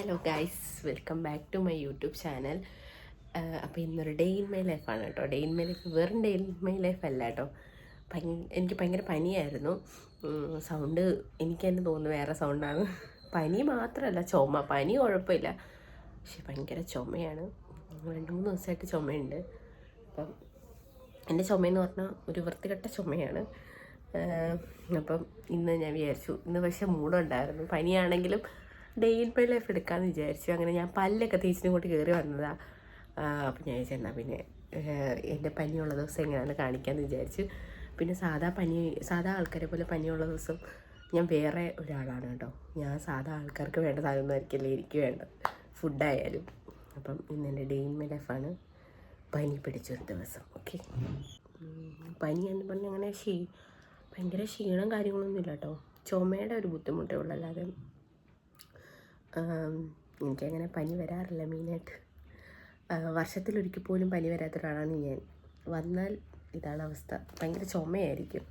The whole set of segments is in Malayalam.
Hello guys welcome back to my YouTube channel അപ്പോൾ ഇന്നൊരു ഡേ ഇൻ മൈ ലൈഫാണ് കേട്ടോ. ഡേ ഇൻ മൈ ലൈഫ് വെറും ഡേ ഇൻ മൈ ലൈഫ് അല്ല കേട്ടോ. എനിക്ക് ഭയങ്കര പനിയായിരുന്നു. സൗണ്ട് എനിക്ക് തന്നെ തോന്നുന്നു വേറെ സൗണ്ടാണ് പനി മാത്രമല്ല ചുമ. പനി കുഴപ്പമില്ല. പക്ഷെ ഭയങ്കര ചുമയാണ്. രണ്ട് മൂന്ന് ദിവസമായിട്ട് ചുമയുണ്ട്. അപ്പം എന്റെ ചുമയെന്ന് പറഞ്ഞാൽ ഒരു വൃത്തികെട്ട ചുമയാണ്. അപ്പം ഇന്ന് ഞാൻ വിചാരിച്ചു ഇന്ന് പക്ഷേ മൂടുണ്ടായിരുന്നു. പനിയാണെങ്കിലും ഡേ ഇൻ ലൈഫ് എടുക്കാമെന്ന് വിചാരിച്ചു. അങ്ങനെ ഞാൻ പല്ലൊക്കെ തേച്ചിട്ട് ഇങ്ങോട്ട് കയറി വന്നതാണ് അപ്പം ഞാൻ ചെന്നാൽ പിന്നെ എന്റെ പനിയുള്ള ദിവസം എങ്ങനെയാണ് കാണിക്കാമെന്ന് വിചാരിച്ചു. പിന്നെ സാധാ പനി സാധാ ആൾക്കാരെ പോലെ പനിയുള്ള ദിവസം ഞാൻ വേറെ ഒരാളാണ് കേട്ടോ. ഞാൻ സാധാ ആൾക്കാർക്ക് വേണ്ട സാധനമൊന്നും ആയിരിക്കില്ല എനിക്ക് വേണ്ടത്. ഫുഡായാലും അപ്പം ഇന്ന് എന്റെ ഡേ ഇൻ മൈ ലൈഫാണ്. പനി പിടിച്ചൊരു ദിവസം ഓക്കെ? പനി എന്ന് പറഞ്ഞാൽ അങ്ങനെ ക്ഷീ ഭയങ്കര ക്ഷീണം കാര്യങ്ങളൊന്നുമില്ല കേട്ടോ. ചുമയുടെ ഒരു ബുദ്ധിമുട്ടേ ഉള്ളൂ അല്ലാതെ എനിക്കങ്ങനെ പനി വരാറില്ല മെയിനായിട്ട്. വർഷത്തിലൊരിക്കൽ പോലും പനി വരാത്ത ഒരാളാണ് ഞാൻ. വന്നാൽ ഇതാണ് അവസ്ഥ. ഭയങ്കര ചുമയായിരിക്കും.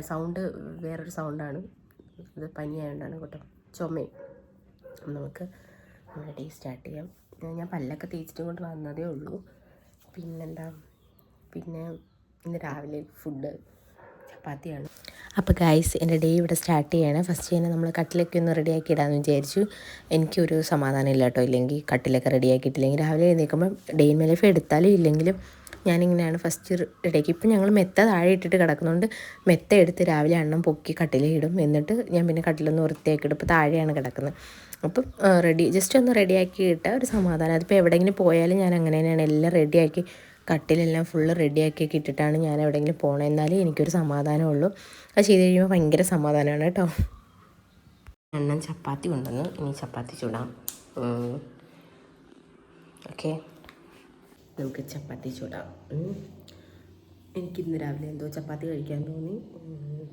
സൗണ്ട് വേറൊരു സൗണ്ടാണ്. അത് പനിയായതുകൊണ്ടാണ് കേട്ടോ. ചുമയും നമുക്ക് നമ്മുടെ ഡേ സ്റ്റാർട്ട് ചെയ്യാം. ഞാൻ പല്ലൊക്കെ തേച്ചിട്ട് കൊണ്ട് വന്നതേ ഉള്ളൂ. പിന്നെന്താ? പിന്നെ ഇന്ന് രാവിലെ ഫുഡ് ചപ്പാത്തിയാണ്. അപ്പോൾ ഗൈസ് എന്റെ ഡേ ഇവിടെ സ്റ്റാർട്ട് ചെയ്യണം. ഫസ്റ്റ് തന്നെ നമ്മൾ കട്ടിലൊക്കെ ഒന്ന് റെഡിയാക്കി ഇടാമെന്ന് വിചാരിച്ചു. എനിക്കൊരു സമാധാനം ഇല്ല കേട്ടോ. ഇല്ലെങ്കിൽ കട്ടിലൊക്കെ റെഡിയാക്കിയിട്ടില്ലെങ്കിൽ രാവിലെ എഴുന്നേൽക്കുമ്പോൾ ഡേ മേലെ ലൈഫ് എടുത്താലും ഇല്ലെങ്കിലും ഞാനിങ്ങനെയാണ് ഫസ്റ്റ് റെഡിയാക്കി ഇപ്പം ഞങ്ങൾ മെത്ത താഴെ ഇട്ടിട്ട് കിടക്കുന്നതുകൊണ്ട് മെത്ത എടുത്ത് രാവിലെ എണ്ണം പൊക്കി കട്ടിലിടും എന്നിട്ട് ഞാൻ പിന്നെ കട്ടിലൊന്ന് വൃത്തിയാക്കിയിട്ട് ഇപ്പോൾ താഴെയാണ് കിടക്കുന്നത്. അപ്പം റെഡി ജസ്റ്റ് ഒന്ന് റെഡിയാക്കി ഇട്ടാൽ ഒരു സമാധാനം. അതിപ്പോൾ എവിടെയെങ്കിലും പോയാലും ഞാൻ അങ്ങനെ തന്നെയാണ് എല്ലാം റെഡിയാക്കി കട്ടിലെല്ലാം ഫുള്ള് റെഡിയാക്കിയൊക്കെ ഇട്ടിട്ടാണ് ഞാൻ എവിടെയെങ്കിലും പോകണം എന്നാലേ എനിക്കൊരു സമാധാനമുള്ളൂ. അത് ചെയ്ത് കഴിയുമ്പോൾ ഭയങ്കര സമാധാനമാണ് കേട്ടോ. എണ്ണം ചപ്പാത്തി കൊണ്ടുവന്നു ഇനി ചപ്പാത്തി ചൂടാം. ഓക്കെ. നമുക്ക് ചപ്പാത്തി ചൂടാം. എനിക്ക് എനിക്കിന്ന് രാവിലെ എന്തോ ചപ്പാത്തി കഴിക്കാൻ തോന്നി.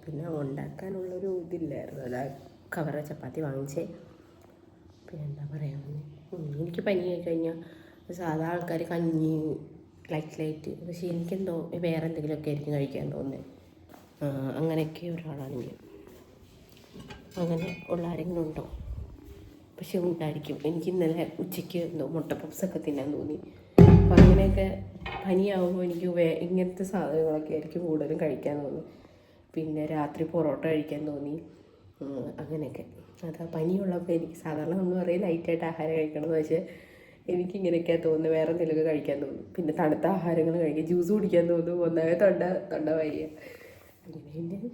പിന്നെ ഉണ്ടാക്കാനുള്ളൊരു ഇതില്ലായിരുന്നു. അതാ കവറ ചപ്പാത്തി വാങ്ങിച്ചേ. പിന്നെ എന്താ പറയുക എനിക്ക് പനിയായി കഴിഞ്ഞാൽ സാധാ ആൾക്കാർ കഞ്ഞി ലൈറ്റ് ലൈറ്റ് പക്ഷേ എനിക്കെന്തോ വേറെ എന്തെങ്കിലുമൊക്കെ ആയിരിക്കും കഴിക്കാൻ തോന്നുന്നത് അങ്ങനെയൊക്കെ ഒരാളാണ് ഞാൻ അങ്ങനെ ഉള്ള ആരെങ്കിലും ഉണ്ടോ? പക്ഷെ ഉണ്ടായിരിക്കും. എനിക്ക് ഇന്നലെ ഉച്ചയ്ക്ക് എന്തോ മുട്ട പപ്സൊക്കെ തിന്നാൻ തോന്നി. അപ്പം അങ്ങനെയൊക്കെ പനിയാവുമ്പോൾ എനിക്ക് വേ ഇങ്ങനത്തെ സാധനങ്ങളൊക്കെ ആയിരിക്കും കൂടുതലും കഴിക്കാൻ തോന്നി. പിന്നെ രാത്രി പൊറോട്ട കഴിക്കാൻ തോന്നി. അങ്ങനെയൊക്കെ. അതാ പനിയുള്ളപ്പോൾ എനിക്ക് സാധാരണ ഒന്നും പറയും ലൈറ്റായിട്ട് ആഹാരം കഴിക്കണം എന്ന് പക്ഷേ എനിക്കിങ്ങനെയൊക്കെയാണ് തോന്നുന്നത് വേറെ എന്തെങ്കിലുമൊക്കെ കഴിക്കാൻ തോന്നും. പിന്നെ തണുത്ത ആഹാരങ്ങൾ കഴിക്കുക ജ്യൂസ് കുടിക്കാൻ തോന്നും. ഒന്നാമത് തൊണ്ട തൊണ്ട വയ്യ. അങ്ങനെ പിന്നെ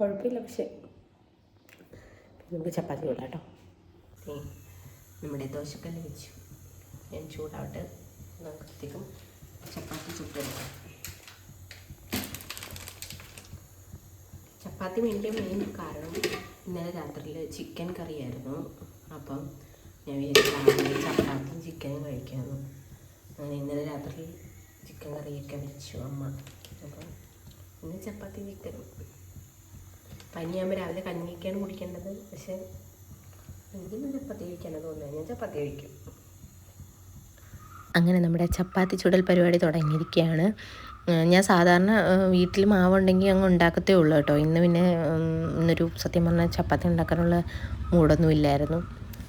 കുഴപ്പമില്ല. പക്ഷേ നമുക്ക് ചപ്പാത്തി കൂടാം കേട്ടോ. നമ്മുടെ ദോശക്കല്ല് വെച്ചു. ഞാൻ ചൂടാവട്ടെ. നമുക്കത്തേക്കും ചപ്പാത്തി ചുട്ടെടുക്കാം. ചപ്പാത്തി വേണ്ടിയ മെയിൻ കാരണം ഇന്നലെ രാത്രിയിൽ ചിക്കൻ കറിയായിരുന്നു. അപ്പം ഞാൻ വീട്ടിൽ ചപ്പാത്തിയും ചിക്കനും കഴിക്കാമെന്ന് അങ്ങനെ ഇന്നലെ രാത്രി ചിക്കൻ കറിയൊക്കെ വെച്ചു അമ്മ. അപ്പം ഇന്ന് ചപ്പാത്തി ചിക്കനും പനിയാകുമ്പോൾ രാവിലെ കഞ്ഞിയൊക്കെയാണ് കുടിക്കേണ്ടത്. പക്ഷേ എനിക്കിന്ന് ചപ്പാത്തി കഴിക്കാനാണ് തോന്നുന്നത് ഞാൻ ചപ്പാത്തി കഴിക്കും. അങ്ങനെ നമ്മുടെ ചപ്പാത്തി ചുടൽ പരിപാടി തുടങ്ങിയിരിക്കുകയാണ്. ഞാൻ സാധാരണ വീട്ടിൽ മാവുണ്ടെങ്കിൽ അങ്ങ് ഉണ്ടാക്കത്തേ ഉള്ളൂ കേട്ടോ. ഇന്ന് പിന്നെ ഇന്നൊരു സത്യം പറഞ്ഞാൽ ചപ്പാത്തി ഉണ്ടാക്കാനുള്ള മൂടൊന്നും ഇല്ലായിരുന്നു.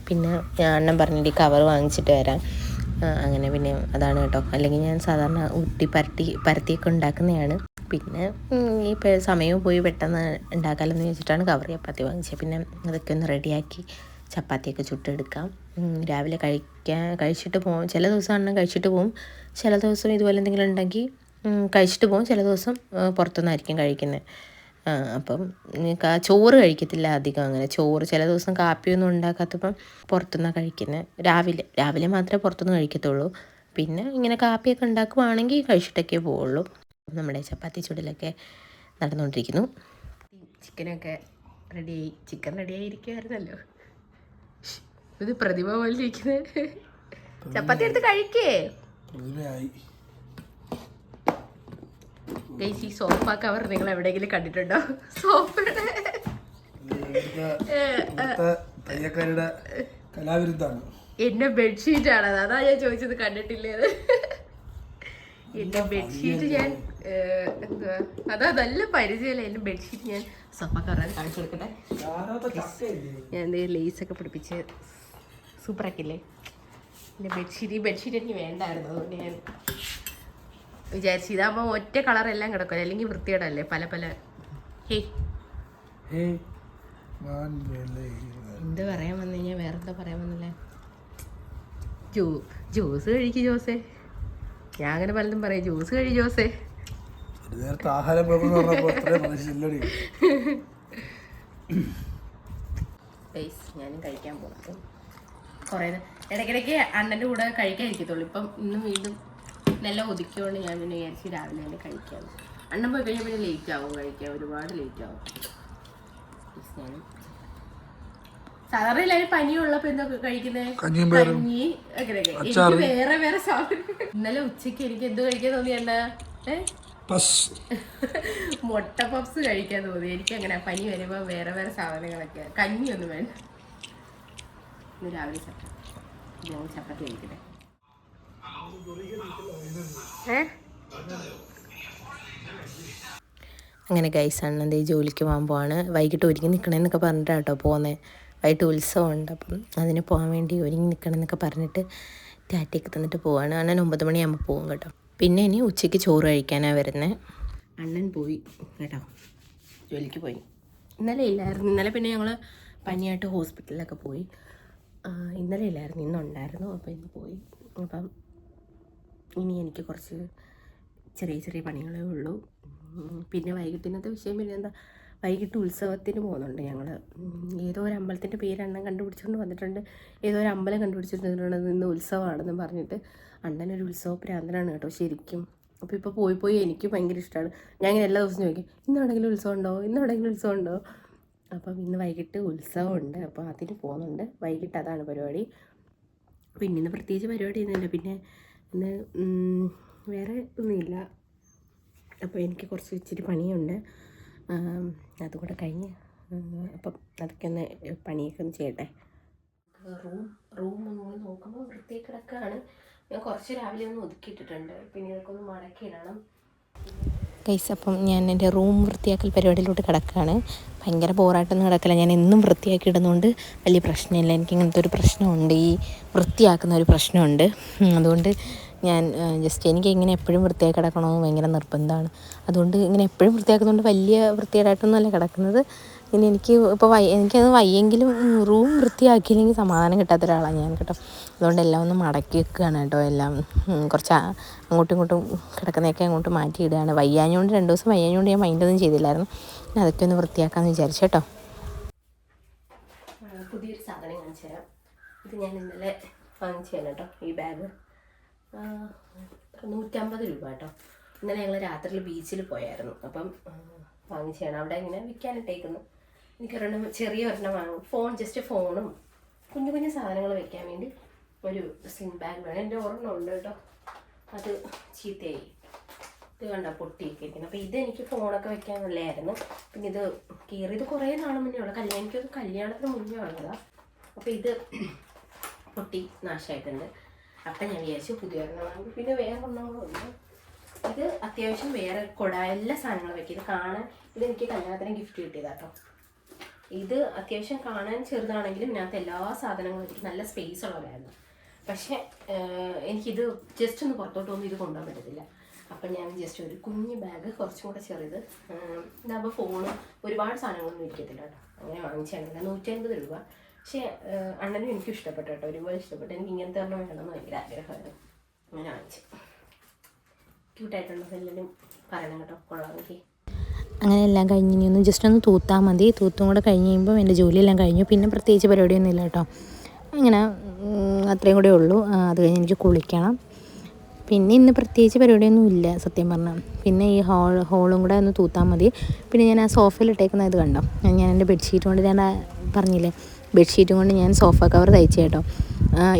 പിന്നെ അണ്ണൻ പറഞ്ഞിട്ട് കവർ വാങ്ങിച്ചിട്ട് വരാം. അങ്ങനെ പിന്നെ അതാണ് കേട്ടോ. അല്ലെങ്കിൽ ഞാൻ സാധാരണ ഉരുട്ടി പരട്ടി പരത്തിയൊക്കെ ഉണ്ടാക്കുന്നതാണ്. പിന്നെ ഈ സമയവും പോയി പെട്ടെന്ന് ഉണ്ടാക്കാമെന്ന് വെച്ചിട്ടാണ് കവർ ചപ്പാത്തി വാങ്ങിച്ചത്. പിന്നെ അതൊക്കെ ഒന്ന് റെഡിയാക്കി ചപ്പാത്തിയൊക്കെ ചുട്ടെടുക്കാം. രാവിലെ കഴിക്കാൻ കഴിച്ചിട്ട് പോകും ചില ദിവസം അണ്ണൻ കഴിച്ചിട്ട് പോകും ചില ദിവസം ഇതുപോലെ എന്തെങ്കിലും ഉണ്ടെങ്കിൽ കഴിച്ചിട്ട് പോകും ചില ദിവസം പുറത്തുനിന്നായിരിക്കും കഴിക്കുന്നത്. അപ്പം ചോറ് കഴിക്കത്തില്ല അധികം അങ്ങനെ. ചോറ് ചില ദിവസം കാപ്പിയൊന്നും ഉണ്ടാക്കാത്തപ്പം പുറത്തുനിന്നാണ് കഴിക്കുന്നത് രാവിലെ രാവിലെ മാത്രമേ പുറത്തുനിന്ന് കഴിക്കത്തുള്ളൂ. പിന്നെ ഇങ്ങനെ കാപ്പിയൊക്കെ ഉണ്ടാക്കുവാണെങ്കിൽ കഴിച്ചിട്ടൊക്കെ പോവുള്ളൂ. നമ്മുടെ ചപ്പാത്തി ചുടലൊക്കെ നടന്നുകൊണ്ടിരിക്കുന്നു ചിക്കനൊക്കെ റെഡിയായി. ചിക്കൻ റെഡിയായി ഇരിക്കുമായിരുന്നല്ലോ ഇത് പ്രതിഭ പോലെ ഇരിക്കുന്നത് ചപ്പാത്തി എടുത്ത് കഴിക്കേ. പ്രതിഭയായി ഗൈസ് ഈ സോഫ കവർ നിങ്ങൾ എവിടെയെങ്കിലും കണ്ടിട്ടുണ്ടോ? സോഫയുടെ തയ്യക്കാരുടെ കലാവിരുദ്ധാണ്. എന്റെ ബെഡ്ഷീറ്റ് ആണ്. അത് ഞാൻ ചോദിച്ചത് കണ്ടിട്ടില്ലേ എന്റെ ബെഡ്ഷീറ്റ് ഞാൻ എന്തുവാ? അതാ നല്ല പരിചയമല്ല എന്റെ ബെഡ്ഷീറ്റ് ഞാൻ സോഫ കവർ കാണിച്ചു കൊടുക്കട്ടെ? ഞാൻ എന്തെങ്കിലും ലേസ് ഒക്കെ പിടിപ്പിച്ച് സൂപ്പറാക്കില്ലേ എന്റെ ബെഡ്ഷീറ്റ് ഈ ബെഡ്ഷീറ്റ് എനിക്ക് വേണ്ടായിരുന്നു അതുകൊണ്ട് ഞാൻ വിചാരിച്ചു ഇതാകുമ്പോൾ ഒറ്റ കളർ എല്ലാം കിടക്കും അല്ലെങ്കിൽ വൃത്തികേടല്ലേ? പല പല. ഹേ. എന്ത് പറയാൻ വന്നു കഴിഞ്ഞാൽ വേറെ എന്താ പറയാൻ വന്നില്ലേ? ജൂ ജ്യൂസ് കഴിക്കും ജോസേ. ഞാൻ അങ്ങനെ പലതും പറയും. ജ്യൂസ് കഴി ജോസേ. നേരത്തെ ആഹാരം ഞാനും കഴിക്കാൻ പോകും കുറേ ഇടയ്ക്കിടയ്ക്ക് അണ്ണന്റെ കൂടെ കഴിക്കാൻ ഇരിക്കത്തുള്ളൂ. ഇപ്പം ഇന്നും വീണ്ടും നല്ല ഒതുക്കിയോണ്ട് ഞാൻ പിന്നെ വിചാരിച്ച് രാവിലെ തന്നെ കഴിക്കാം. അണ്ണൻ പോയി കഴിഞ്ഞാൽ പിന്നെ ലേറ്റ് ആവും കഴിക്കാം ഒരുപാട് ലേറ്റ് ആവും. ഞാനും സാധാരണ എല്ലാവരും പനിയുള്ളപ്പോൾ എന്താ കഴിക്കുന്നത് കഞ്ഞി അങ്ങനെയൊക്കെ എനിക്ക് വേറെ വേറെ സാധനം. ഇന്നലെ ഉച്ചയ്ക്ക് എനിക്ക് എന്ത് കഴിക്കാൻ തോന്നിയണ്ട മുട്ട പപ്സ് കഴിക്കാൻ തോന്നി. എനിക്ക് അങ്ങനെ പനി വരുമ്പോ വേറെ വേറെ സാധനങ്ങളൊക്കെ കഞ്ഞിയൊന്നും വേണ്ട. ഇന്ന് രാവിലെ ചപ്പാത്തി. ചപ്പാത്തി കഴിക്കട്ടെ. അങ്ങനെ ഗൈസ് അണ്ണന്റെ ജോലിക്ക് പോകാൻ പോവാണ്. വൈകിട്ട് ഒരുങ്ങി നിൽക്കണമെന്നൊക്കെ പറഞ്ഞിട്ടാണ് കേട്ടോ പോകുന്നത് വൈകിട്ട് ഉത്സവമുണ്ട് അപ്പം അതിന് പോകാൻ വേണ്ടി ഒരുങ്ങി നിൽക്കണമെന്നൊക്കെ പറഞ്ഞിട്ട് ടാറ്റയൊക്കെ തന്നിട്ട് പോവാണ്. അണ്ണൻ ഒമ്പത് മണിയാകുമ്പോൾ പോകും കേട്ടോ. പിന്നെ ഇനി ഉച്ചയ്ക്ക് ചോറ് കഴിക്കാനാണ് വരുന്നത് അണ്ണൻ പോയി കേട്ടോ. ജോലിക്ക് പോയി. ഇന്നലെ ഇല്ലായിരുന്നു. ഇന്നലെ പിന്നെ ഞങ്ങൾ പനിയായിട്ട് ഹോസ്പിറ്റലിലൊക്കെ പോയി. ഇന്നലെ ഇല്ലായിരുന്നു. ഇന്നുണ്ടായിരുന്നു അപ്പോൾ ഇന്ന് പോയി. അപ്പം ഇനി എനിക്ക് കുറച്ച് ചെറിയ ചെറിയ പണികളേ ഉള്ളൂ. പിന്നെ വൈകിട്ടിനത്തെ വിഷയം പിന്നെ എന്താ? വൈകിട്ട് ഉത്സവത്തിന് പോകുന്നുണ്ട് ഞങ്ങൾ ഏതോ ഒരു അമ്പലത്തിന്റെ പേര് അണ്ണൻ കണ്ടുപിടിച്ചുകൊണ്ട് വന്നിട്ടുണ്ട്. ഏതോ ഒരു അമ്പലം കണ്ടുപിടിച്ചിട്ടുണ്ട്. ഇന്ന് ഉത്സവമാണെന്ന് പറഞ്ഞിട്ട് അണ്ണൻ ഒരു ഉത്സവ പ്രാന്തനാണ് കേട്ടോ ശരിക്കും. അപ്പോൾ ഇപ്പോൾ പോയി പോയി എനിക്ക് ഭയങ്കര ഇഷ്ടമാണ് ഞാൻ ഇങ്ങനെ എല്ലാ ദിവസവും ചോദിക്കും ഇന്നാണെങ്കിലും ഉത്സവം ഉണ്ടോ? ഇന്നാണെങ്കിലും ഉത്സവം ഉണ്ടോ? അപ്പം ഇന്ന് വൈകിട്ട് ഉത്സവമുണ്ട്. അപ്പോൾ അതിന് പോകുന്നുണ്ട്. വൈകിട്ട് അതാണ് പരിപാടി. പിന്നെ ഇന്ന് പ്രത്യേകിച്ച് പരിപാടി ഒന്നുമില്ല. പിന്നെ ഇന്ന് ഉം, വേറെ ഒന്നുമില്ല. അപ്പോൾ എനിക്ക് കുറച്ച് ഇച്ചിരി പണിയുണ്ട്. അതുകൂടെ കഴിഞ്ഞ് അപ്പം അതൊക്കെ ഒന്ന് പണിയൊക്കെ ഒന്ന് ചെയ്യട്ടെ. റൂം റൂം ഒന്ന് നോക്കുമ്പോൾ വൃത്തി കിടക്കാണ്. ഞാൻ കുറച്ച് രാവിലെ ഒന്ന് ഒതുക്കിയിട്ടിട്ടുണ്ട്. പിന്നെ ഇതൊക്കെ ഒന്ന് മടക്കിയിടണം ഗൈസ് അപ്പം ഞാൻ എന്റെ റൂം വൃത്തിയാക്കൽ പരിപാടിയിലോട്ട് കിടക്കുകയാണ് ഭയങ്കര ബോറായിട്ടൊന്നും കിടക്കില്ല ഞാൻ എന്നും വൃത്തിയാക്കി ഇടുന്നതുകൊണ്ട് വലിയ പ്രശ്നമില്ല. എനിക്ക് ഇങ്ങനത്തെ ഒരു പ്രശ്നമുണ്ട്. ഈ വൃത്തിയാക്കുന്ന ഒരു പ്രശ്നമുണ്ട്. അതുകൊണ്ട് ഞാൻ ജസ്റ്റ് എനിക്ക് ഇങ്ങനെ എപ്പോഴും വൃത്തിയാക്കി കിടക്കണമെന്ന് ഭയങ്കര നിർബന്ധമാണ്. അതുകൊണ്ട് ഇങ്ങനെ എപ്പോഴും വൃത്തിയാക്കുന്നതുകൊണ്ട് വലിയ വൃത്തിയായിട്ടൊന്നുമല്ല കിടക്കുന്നത്. ഇനി എനിക്ക് ഇപ്പോൾ വയ്യ എനിക്കത് വയ്യെങ്കിലും റൂം വൃത്തിയാക്കിയില്ലെങ്കിൽ സമാധാനം കിട്ടാത്ത ഒരാളാണ് ഞാൻ കേട്ടോ. അതുകൊണ്ട് എല്ലാം ഒന്ന് മടക്കി വെക്കുകയാണ് കേട്ടോ. എല്ലാം കുറച്ച് അങ്ങോട്ടും ഇങ്ങോട്ടും കിടക്കുന്നതൊക്കെ അങ്ങോട്ട് മാറ്റിയിടുകയാണ് വയ്യാഞ്ഞുകൊണ്ട് രണ്ട് ദിവസം വയ്യാഞ്ഞുകൊണ്ട് ഞാൻ മൈൻഡൊന്നും ചെയ്തില്ലായിരുന്നു. ഞാൻ അതൊക്കെ ഒന്ന് വൃത്തിയാക്കാമെന്ന് വിചാരിച്ചു കേട്ടോ. പുതിയൊരു സാധനം കാണിച്ചു തരാം. ഇത് ഞാൻ ഇന്നലെ വാങ്ങിച്ചതാണ് കേട്ടോ ഈ ബാഗ് നൂറ്റമ്പത് രൂപ കേട്ടോ. ഇന്നലെ ഞങ്ങൾ രാത്രി ബീച്ചിൽ പോയായിരുന്നു. അപ്പം വാങ്ങിച്ചതാണ് അവിടെ ഇങ്ങനെ വിൽക്കാനിട്ടേക്കുന്നു എനിക്കൊരെണ്ണം ചെറിയ ഒരെണ്ണം വാങ്ങും. ഫോൺ ജസ്റ്റ് ഫോണും കുഞ്ഞു കുഞ്ഞു സാധനങ്ങൾ വെക്കാൻ വേണ്ടി ഒരു സിം ബാഗ് വേണം എന്റെ ഒരെണ്ണം ഉണ്ട് കേട്ടോ. അത് ചീത്തയായി. ഇത് കണ്ട പൊട്ടിയൊക്കെ ഇരിക്കുന്നു അപ്പോൾ ഇതെനിക്ക് ഫോണൊക്കെ വെക്കാൻ നല്ലതായിരുന്നു പിന്നെ ഇത് കീറിയത് കുറേ നാൾ മുന്നേ ഉള്ള കല്യാണം എനിക്കൊരു കല്യാണത്തിന് മുന്നേ ഉള്ളതാണ് അപ്പോൾ ഇത് പൊട്ടി നാശമായിട്ടുണ്ട് അപ്പം ഞാൻ വിചാരിച്ചു പുതിയ ഒരെണ്ണം പിന്നെ വേറെ ഒരെണ്ണങ്ങളുണ്ട് ഇത് അത്യാവശ്യം വേറെ കുട എല്ലാ സാധനങ്ങളും വെക്കും ഇത് കാണാൻ ഇത് എനിക്ക് കല്യാണത്തിന് ഗിഫ്റ്റ് കിട്ടിയതാട്ടോ ഇത് അത്യാവശ്യം കാണാൻ ചെറുതാണെങ്കിലും ഇതിനകത്ത് എല്ലാ സാധനങ്ങളും നല്ല സ്പേസ് ഉള്ളതായിരുന്നു പക്ഷേ എനിക്കിത് ജസ്റ്റ് ഒന്ന് പുറത്തോട്ടൊന്നും ഇത് കൊണ്ടുപോകാൻ പറ്റത്തില്ല. അപ്പം ഞാൻ ജസ്റ്റ് ഒരു കുഞ്ഞ് ബാഗ് കുറച്ചും കൂടെ ആഹ്, ഇതാകുമ്പോൾ ഫോണ് ഒരുപാട് സാധനങ്ങളൊന്നും ഇരിക്കത്തില്ല കേട്ടോ. അങ്ങനെ വാങ്ങിച്ചാണ് നൂറ്റി അൻപത് രൂപ. പക്ഷേ അണ്ണനും എനിക്ക് ഇഷ്ടപ്പെട്ടു കേട്ടോ. ഒരുപാട് ഇഷ്ടപ്പെട്ടു. എനിക്ക് ഇങ്ങനത്തെ ഒരെണ്ണം വേണമെന്ന് ഭയങ്കര ആഗ്രഹമായിരുന്നു. അങ്ങനെ വാങ്ങിച്ചു. ക്യൂട്ടായിട്ടുള്ള എല്ലാവരും പറയണം കേട്ടോ. കൊള്ളാമെങ്കിൽ അങ്ങനെ എല്ലാം കഴിഞ്ഞ് ഇനി ഒന്ന് ജസ്റ്റ് ഒന്ന് തൂത്താൽ മതി. തൂത്തും കൂടെ കഴിഞ്ഞ് കഴിയുമ്പോൾ എന്റെ ജോലിയെല്ലാം കഴിഞ്ഞു. പിന്നെ പ്രത്യേകിച്ച് പരിപാടിയൊന്നുമില്ല കേട്ടോ. അങ്ങനെ അത്രയും കൂടെ ഉള്ളൂ. അത് കഴിഞ്ഞ് എനിക്ക് കുളിക്കണം. പിന്നെ ഇന്ന് പ്രത്യേകിച്ച് പരിപാടിയൊന്നും ഇല്ല സത്യം പറഞ്ഞാൽ പിന്നെ ഈ ഹോൾ ഹോളും കൂടെ ഒന്ന് തൂത്താൽ മതി. പിന്നെ ഞാൻ ആ സോഫയിൽ ഇട്ടേക്കുന്ന ഇത് കണ്ടോ? ഞാൻ എന്റെ ബെഡ്ഷീറ്റ് കൊണ്ട് ഞാൻ പറഞ്ഞില്ലേ? ബെഡ്ഷീറ്റും കൊണ്ട് ഞാൻ സോഫ കവർ തയ്ച്ചു കേട്ടോ.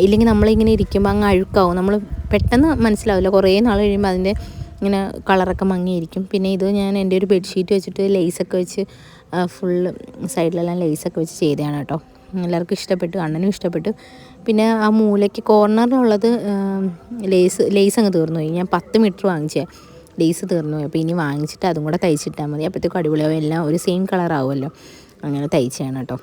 ഇല്ലെങ്കിൽ നമ്മളിങ്ങനെ ഇരിക്കുമ്പോൾ അങ്ങ് അഴുക്കാവും. നമ്മൾ പെട്ടെന്ന് മനസ്സിലാവില്ല. കുറേ നാൾ കഴിയുമ്പോൾ അതിന്റെ ഇങ്ങനെ കളറൊക്കെ മങ്ങിയിരിക്കും. പിന്നെ ഇത് ഞാൻ എന്റെ ഒരു ബെഡ്ഷീറ്റ് വെച്ചിട്ട് ലേസൊക്കെ വെച്ച് ഫുള്ള് സൈഡിലെല്ലാം ലേസൊക്കെ വെച്ച് ചെയ്തതാണ് കേട്ടോ. എല്ലാവർക്കും ഇഷ്ടപ്പെട്ടു അണ്ണനും ഇഷ്ടപ്പെട്ടു. പിന്നെ ആ മൂലയ്ക്ക് കോർണറിലുള്ളത് ലേസ് ലേസ് അങ്ങ് തീർന്നു പോയി. ഞാൻ പത്ത് മീറ്റർ വാങ്ങിച്ചേ. ലേസ് തീർന്നു പോയി. അപ്പോൾ ഇനി വാങ്ങിച്ചിട്ട് അതും കൂടെ തയ്ച്ചിട്ടാൽ മതി. അപ്പോഴത്തേക്കും അടിപൊളിയാവും. എല്ലാം ഒരു സെയിം കളർ ആവുമല്ലോ. അങ്ങനെ തയ്ച്ചാണ് കേട്ടോ.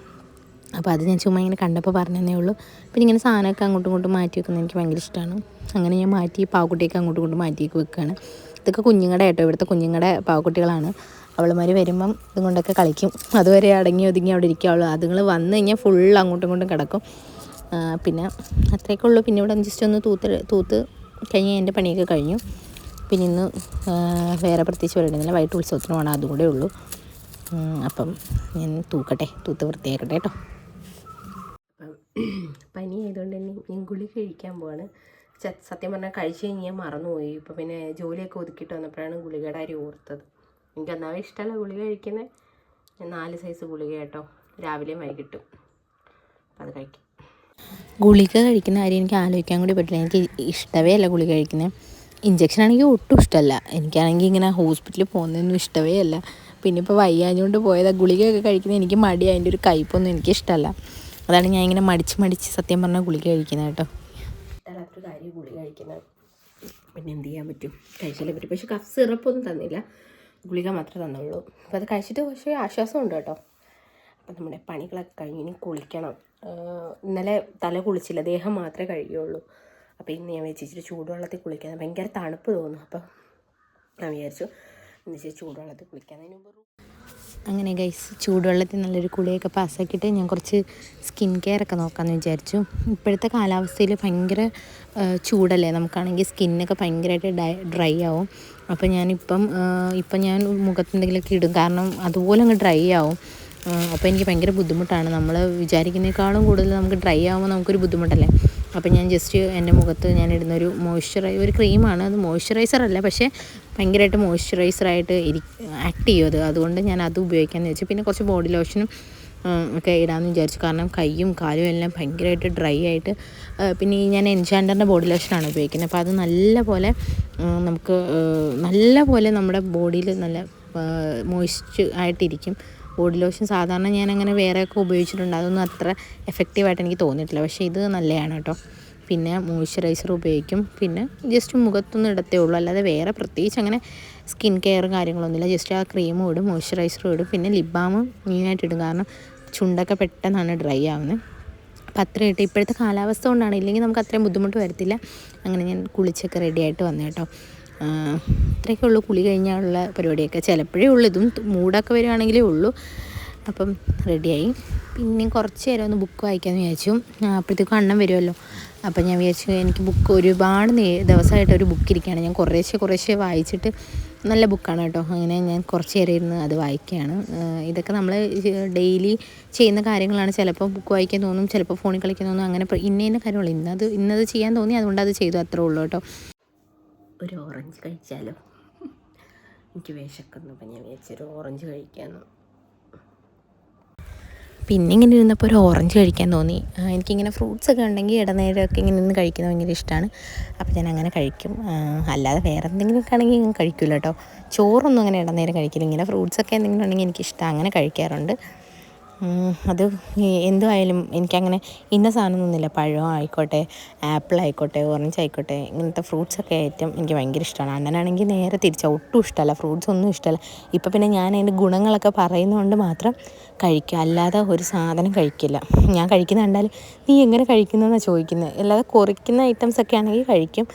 അപ്പോൾ അത് ഞാൻ ചുമ്മാ ഇങ്ങനെ കണ്ടപ്പോൾ പറഞ്ഞതേ ഉള്ളൂ. പിന്നെ ഇങ്ങനെ സാധനമൊക്കെ അങ്ങോട്ടും ഇങ്ങോട്ടും മാറ്റി വെക്കുന്നത് എനിക്ക് ഭയങ്കര ഇഷ്ടമാണ്. അങ്ങനെ ഞാൻ മാറ്റി പാവക്കുട്ടിയൊക്കെ അങ്ങോട്ടും ഇങ്ങോട്ടും മാറ്റിയൊക്കെ വെക്കുകയാണ്. ഇതൊക്കെ കുഞ്ഞുങ്ങളുടെ കേട്ടോ. ഇവിടുത്തെ കുഞ്ഞുങ്ങളുടെ പാവക്കുട്ടികളാണ്. അവളുമാർ വരുമ്പം ഇതും കൊണ്ടൊക്കെ കളിക്കും. അതുവരെ അടങ്ങി ഒതുങ്ങി അവിടെ ഇരിക്കുകയുള്ളു അതുങ്ങൾ വന്നു കഴിഞ്ഞാൽ ഫുൾ അങ്ങോട്ടും ഇങ്ങോട്ടും കിടക്കും. പിന്നെ അത്രയൊക്കെ ഉള്ളൂ. പിന്നെ ഇവിടെ ജസ്റ്റ് ഒന്ന് തൂത്ത് തൂത്ത് കഴിഞ്ഞ് എന്റെ പണിയൊക്കെ കഴിഞ്ഞു. പിന്നെ ഇന്ന് വേറെ പ്രത്യേകിച്ച് പരിപാടിയൊന്നുമില്ല. വൈകിട്ട് ഉത്സവത്തിന് പോകണം അതും കൂടെ ഉള്ളൂ. അപ്പം ഞാൻ തൂക്കട്ടെ. തൂത്ത് വൃത്തിയാക്കട്ടെ കേട്ടോ പനി ആയതുകൊണ്ട് തന്നെ ഞാൻ ഗുളി കഴിക്കാൻ പോവാണ്. സത്യം പറഞ്ഞാൽ കഴിച്ച് കഴിഞ്ഞ് ഞാൻ മറന്നുപോയി. ഇപ്പം പിന്നെ ജോലിയൊക്കെ ഒതുക്കിയിട്ട് വന്നപ്പോഴാണ് ഗുളികയുടെ ഓർത്തത്. എനിക്ക് എന്നാലും ഇഷ്ടമല്ല ഗുളിക കഴിക്കുന്നത്? ഞാൻ നാല് സൈസ് ഗുളിക കേട്ടോ. രാവിലെയും വൈകിട്ടും. അത് കഴിക്കും. ഗുളിക കഴിക്കുന്ന കാര്യം എനിക്ക് ആലോചിക്കാൻ കൂടി പറ്റില്ല. എനിക്ക് ഇഷ്ടമേ അല്ല ഗുളിക കഴിക്കുന്നത്. ഇഞ്ചക്ഷൻ ആണെങ്കിൽ ഒട്ടും ഇഷ്ടമല്ല. എനിക്കാണെങ്കിൽ ഇങ്ങനെ ഹോസ്പിറ്റലിൽ പോകുന്നതൊന്നും ഇഷ്ടമേ അല്ല. പിന്നെ ഇപ്പോൾ വയ്യാഞ്ഞുകൊണ്ട് പോയത് ഗുളികയൊക്കെ കഴിക്കുന്നത് എനിക്ക് മടി അതിന്റെ ഒരു കയ്പൊന്നും എനിക്ക് ഇഷ്ടമല്ല അതാണ് ഞാൻ ഇങ്ങനെ മടിച്ച് മടിച്ച് സത്യം പറഞ്ഞാൽ ഗുളിക കഴിക്കുന്നത് കേട്ടോ. ഇഷ്ടമല്ലാത്തൊരു കാര്യം ഗുളിക കഴിക്കുന്നത്. പിന്നെ എന്ത് ചെയ്യാൻ പറ്റും? കഴിച്ചാലേ പറ്റും. പക്ഷെ കഫ് സിറപ്പൊന്നും തന്നില്ല. ഗുളിക മാത്രമേ തന്നുള്ളൂ. അപ്പോൾ അത് കഴിച്ചിട്ട് പക്ഷേ ആശ്വാസമുണ്ട് കേട്ടോ. അപ്പം നമ്മുടെ പണികളൊക്കെ കഴിഞ്ഞ് ഇനി കുളിക്കണം. ഇന്നലെ തല കുളിച്ചില്ല ദേഹം മാത്രമേ കഴിയുള്ളൂ അപ്പോൾ ഇന്ന് ഞാൻ വെച്ചിട്ട് ചൂടുവെള്ളത്തിൽ കുളിക്കാൻ ഭയങ്കര തണുപ്പ് തോന്നും അപ്പോൾ ഞാൻ വിചാരിച്ചു എന്ന് വെച്ചാൽ ചൂടുവെള്ളത്തിൽ റൂ- അങ്ങനെ ഗൈസ് ചൂടുവെള്ളത്തിൽ നല്ലൊരു കുളിയൊക്കെ പാസ്സാക്കിയിട്ട് ഞാൻ കുറച്ച് സ്കിൻ കെയർ ഒക്കെ നോക്കാമെന്ന് വിചാരിച്ചു. ഇപ്പോഴത്തെ കാലാവസ്ഥയിൽ ഭയങ്കര ചൂടല്ലേ? നമുക്കാണെങ്കിൽ സ്കിന്നൊക്കെ ഭയങ്കരമായിട്ട് ഡ്രൈ ആവും. അപ്പോൾ ഞാനിപ്പം ഇപ്പം ഞാൻ മുഖത്ത് എന്തെങ്കിലുമൊക്കെ ഇടും. കാരണം അതുപോലെ അങ്ങ് ഡ്രൈ ആവും. അപ്പോൾ എനിക്ക് ഭയങ്കര ബുദ്ധിമുട്ടാണ്. നമ്മൾ വിചാരിക്കുന്നതിനേക്കാളും കൂടുതൽ നമുക്ക് ഡ്രൈ ആകുമ്പോൾ നമുക്കൊരു ബുദ്ധിമുട്ടല്ലേ? അപ്പം ഞാൻ ജസ്റ്റ് എന്റെ മുഖത്ത് ഞാൻ ഇടുന്നൊരു മോയ്സ്ചറൈ ഒരു ക്രീമാണ്. അത് മോയ്സ്ചറൈസർ അല്ല പക്ഷേ ഭയങ്കരമായിട്ട് മോയ്സ്ചറൈസറായിട്ട് ഇരി ആക്ട് ചെയ്യും അത്. അതുകൊണ്ട് ഞാൻ അത് ഉപയോഗിക്കാമെന്ന് വെച്ചു പിന്നെ കുറച്ച് ബോഡി ലോഷനും ഒക്കെ ഇടാമെന്ന് വിചാരിച്ചു. കാരണം കൈയും കാലും എല്ലാം ഭയങ്കരമായിട്ട് ഡ്രൈ ആയിട്ട് പിന്നെ ഈ ഞാൻ എൻചാൻഡറിന്റെ ബോഡി ലോഷനാണ് ഉപയോഗിക്കുന്നത്. അപ്പോൾ അത് നല്ല പോലെ നമുക്ക് നല്ല പോലെ നമ്മുടെ ബോഡിയിൽ നല്ല മോയ്സ്ചർ ആയിട്ടിരിക്കും. ബോഡി ലോഷൻ സാധാരണ ഞാൻ അങ്ങനെ വേറെയൊക്കെ ഉപയോഗിച്ചിട്ടുണ്ട്. അതൊന്നും അത്ര എഫക്റ്റീവായിട്ട് എനിക്ക് തോന്നിയിട്ടില്ല. പക്ഷേ ഇത് നല്ലതാണ് കേട്ടോ. പിന്നെ മോയ്സ്ചറൈസർ ഉപയോഗിക്കും. പിന്നെ ജസ്റ്റ് മുഖത്തൊന്നും ഇടത്തേ ഉള്ളൂ. അല്ലാതെ വേറെ പ്രത്യേകിച്ച് അങ്ങനെ സ്കിൻ കെയർ കാര്യങ്ങളൊന്നുമില്ല. ജസ്റ്റ് ആ ക്രീമും ഇടും മോയ്സ്ചറൈസറും ഇടും. പിന്നെ ലിപ് ബാം മെയിനായിട്ട് ഇടും. കാരണം ചുണ്ടൊക്കെ പെട്ടെന്നാണ് ഡ്രൈ ആവുന്നത്. അപ്പം അത്രയും ഇട്ട് ഇപ്പോഴത്തെ കാലാവസ്ഥ കൊണ്ടാണ്. ഇല്ലെങ്കിൽ നമുക്ക് അത്രയും ബുദ്ധിമുട്ട് വരത്തില്ല. അങ്ങനെ ഞാൻ കുളിച്ചൊക്കെ റെഡി ആയിട്ട് വന്നു കേട്ടോ ഇത്രയൊക്കെ ഉള്ളൂ. കുളി കഴിഞ്ഞാലുള്ള പരിപാടിയൊക്കെ. ചിലപ്പോഴേ ഉള്ളൂ. ഇതും മൂടൊക്കെ വരുവാണെങ്കിലേ ഉള്ളൂ. അപ്പം റെഡിയായി പിന്നെ കുറച്ച് നേരം ഒന്ന് ബുക്ക് വായിക്കാമെന്ന് വിചാരിച്ചു. അപ്പോഴത്തേക്കും അണ്ണം വരുമല്ലോ അപ്പം ഞാൻ വിചാരിച്ചു എനിക്ക് ബുക്ക് ഒരുപാട് ദിവസമായിട്ട് ഒരു ബുക്ക് ഇരിക്കുകയാണ്. ഞാൻ കുറേശ്ശെ കുറേശ്ശെ വായിച്ചിട്ട് നല്ല ബുക്കാണ് കേട്ടോ. അങ്ങനെ ഞാൻ കുറച്ച് നേരം ഇരുന്ന് അത് വായിക്കുകയാണ്. ഇതൊക്കെ നമ്മൾ ഡെയിലി ചെയ്യുന്ന കാര്യങ്ങളാണ്. ചിലപ്പോൾ ബുക്ക് വായിക്കാൻ തോന്നും ചിലപ്പോൾ ഫോണിൽ കളിക്കാൻ തോന്നും അങ്ങനെ ഇന്ന ഇന്ന കാര്യമുള്ളൂ. ഇന്നത് ഇന്നത് ചെയ്യാൻ തോന്നി അതുകൊണ്ട് അത് ചെയ്തു. അത്രേ ഉള്ളൂ കേട്ടോ. ഒരു ഓറഞ്ച് കഴിച്ചാലോ? എനിക്ക് വിശക്കുന്നു അപ്പം ഞാൻ വിചാരിച്ചൊരു ഓറഞ്ച് കഴിക്കാമെന്ന് പിന്നെ ഇങ്ങനെ ഇരുന്നപ്പോൾ ഒരു ഓറഞ്ച് കഴിക്കാൻ തോന്നി. എനിക്കിങ്ങനെ ഫ്രൂട്ട്സ് ഒക്കെ ഉണ്ടെങ്കിൽ ഇടനേരമൊക്കെ ഇങ്ങനെ നിന്ന് കഴിക്കുന്നത് ഭയങ്കര ഇഷ്ടമാണ്. അപ്പോൾ ഞാൻ അങ്ങനെ കഴിക്കും. അല്ലാതെ വേറെ എന്തെങ്കിലുമൊക്കെ ആണെങ്കിൽ ഞാൻ കഴിക്കില്ല കേട്ടോ. ചോറൊന്നും അങ്ങനെ ഇടനേരം കഴിക്കില്ല. ഇങ്ങനെ ഫ്രൂട്ട്സൊക്കെ എന്തെങ്കിലും ഉണ്ടെങ്കിൽ എനിക്കിഷ്ടം. അങ്ങനെ കഴിക്കാറുണ്ട്. അത് എന്തുമായാലും എനിക്കങ്ങനെ ഇന്ന സാധനമൊന്നുമില്ല പഴം ആയിക്കോട്ടെ ആപ്പിൾ ആയിക്കോട്ടെ ഓറഞ്ച് ആയിക്കോട്ടെ ഇങ്ങനത്തെ ഫ്രൂട്ട്സ് ഒക്കെ ഏറ്റവും എനിക്ക് ഭയങ്കര ഇഷ്ടമാണ്. അണ്ണനാണെങ്കിൽ നേരെ തിരിച്ചാൽ ഒട്ടും ഇഷ്ടമല്ല ഫ്രൂട്ട്സ് ഒന്നും ഇഷ്ടമല്ല. ഇപ്പം പിന്നെ ഞാൻ അതിന്റെ ഗുണങ്ങളൊക്കെ പറയുന്നതുകൊണ്ട് മാത്രം കഴിക്കുക അല്ലാതെ ഒരു സാധനം കഴിക്കില്ല. ഞാൻ കഴിക്കുന്ന കണ്ടാൽ നീ എങ്ങനെ കഴിക്കുന്നതെന്നാണ് ചോദിക്കുന്നത് അല്ലാതെ കുറയ്ക്കുന്ന ഐറ്റംസ് ഒക്കെ ആണെങ്കിൽ കഴിക്കും.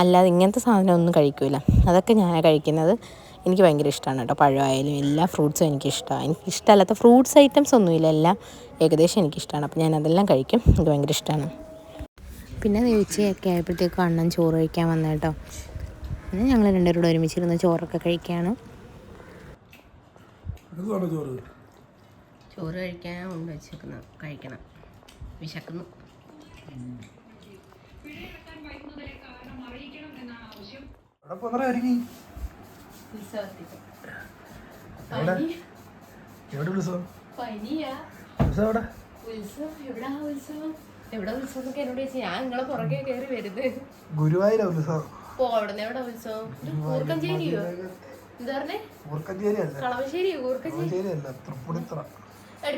അല്ലാതെ ഇങ്ങനത്തെ സാധനം ഒന്നും കഴിക്കില്ല അതൊക്കെ ഞാൻ കഴിക്കുന്നത്. എനിക്ക് ഭയങ്കര ഇഷ്ടമാണ് കേട്ടോ. പഴമായാലും എല്ലാ ഫ്രൂട്ട്സും എനിക്കിഷ്ടമാണ് എനിക്ക് ഇഷ്ടമല്ലാത്ത ഫ്രൂട്ട്സ് ഐറ്റംസ് ഒന്നുമില്ല. എല്ലാം ഏകദേശം എനിക്കിഷ്ടമാണ് അപ്പോൾ ഞാൻ അതെല്ലാം കഴിക്കും. എനിക്ക് ഭയങ്കര ഇഷ്ടമാണ് പിന്നെ ഉച്ചയൊക്കെ ആയപ്പോഴത്തേക്കും അണ്ണൻ ചോറ് കഴിക്കാൻ വന്നു കേട്ടോ. പിന്നെ ഞങ്ങൾ രണ്ടുപേരോട് ഒരുമിച്ചിരുന്ന് ചോറൊക്കെ കഴിക്കുകയാണ് ചോറ്? ചോറ് കഴിക്കാൻ കൊണ്ട് വെച്ചേക്കുന്ന. കഴിക്കണം. വിശക്കുന്നു. അവിടെ പോന്നറ ഒരുങ്ങി? എവിടെ? ഉത്സവം എവിടെ ഉത്സവം? എവിടാ? ഉത്സവം? എവിടെ ഉത്സവം? എന്നൊക്കെ എന്നോട് ചോദിച്ചു ഞാൻ നിങ്ങളെ പുറകെ കയറി വരുന്നത്. ഗുരുവായൂരാ ഉത്സവം. ഓ അവിടെ എവിടെ ഉത്സവം? കൂർക്കഞ്ചേരിയോ എന്താ പറഞ്ഞേ? അല്ല? കൂർക്കഞ്ചേരി കളമശ്ശേരി അല്ല തൃപ്പൂണിത്തറ.